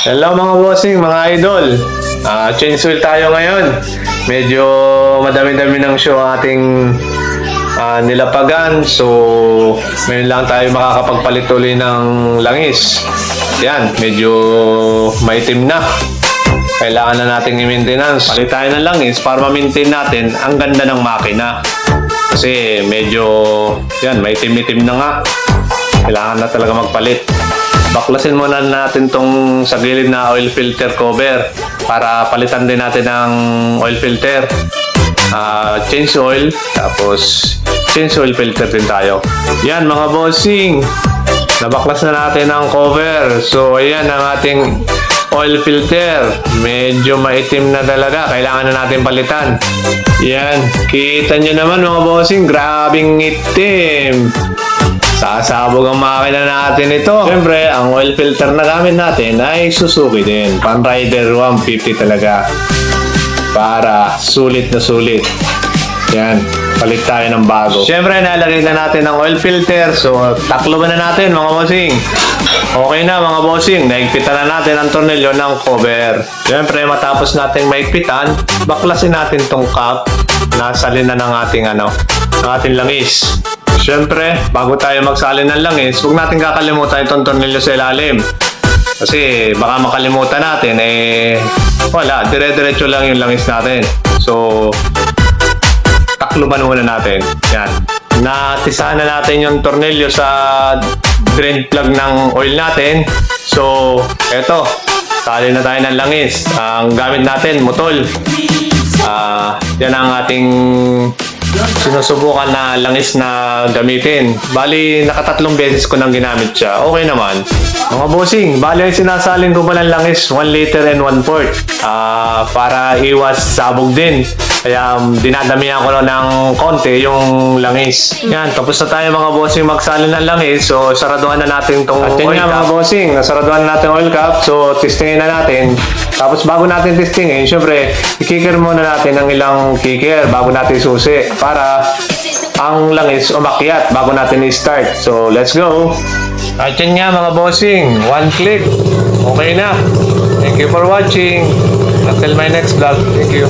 Hello mga bossing, mga idol. Ah, change wheel tayo ngayon. Medyo madami-dami ng show ating ah, nilapagan. So, ngayon lang tayo makakapagpalit uli ng langis. Yan, medyo maitim na. Kailangan na nating i-maintenance. Palit tayo ng langis para ma-maintain natin ang ganda ng makina. Kasi medyo, yan, maitim-itim na nga. Kailangan na talaga magpalit. Baklasin muna natin tong sa gilid na oil filter cover para palitan din natin ng oil filter. Ah, change oil, tapos change oil filter din tayo. Yan mga bossing, nabaklas na natin ang cover. So ayan ang ating oil filter. Medyo maitim na talaga. Kailangan na natin palitan. Yan. Kita nyo naman mga bossing. Grabing itim. Sasabog ang makina natin ito. Siyempre, ang oil filter na gamit natin ay Suzuki din. Pan Rider 150 talaga. Para sulit na sulit. Yan. Palit tayo ng bago. Siyempre, nalagay na natin ang oil filter. So, taklo na natin mga bossing. Okay na mga bossing. Naigpitan na natin ang tornilyo ng cover. Siyempre, matapos natin maigpitan, baklasin natin tong cap na salin na ng ating ano, ng ating langis. Siyempre, bago tayo magsalin ng langis, huwag natin kakalimutan itong tornilyo sa ilalim. Kasi baka makalimutan natin, eh, wala, dire-diretso lang yung langis natin. So, takluban muna natin. Yan. Natisahan na natin yung tornilyo sa drain plug ng oil natin. So, eto. Sali na tayo ng langis. Ang gamit natin, mutol. Ah, yan ang ating sinusubukan na langis na gamitin. Bali, nakatatlong beses ko nang ginamit siya. Okay naman. Mga bossing, bali ang sinasalin ko pa ng langis, 1 liter and 1 quart. Ah, para iwas sabog din. Kaya um, dinadamihan ko lang ng konti yung langis. Yan, tapos na tayo mga bossing magsalin ng langis. So, saraduhan na natin tong At yun nga mga bossing, nasaraduhan na natin oil cap. So, testingin na natin. Tapos bago natin testingin, syempre, i-kicker muna natin ng ilang kicker bago natin susi para ang langis umakyat bago natin i-start. So, let's go! At yun nga mga bossing, one click. Okay na. Thank you for watching. Until my next vlog. Thank you.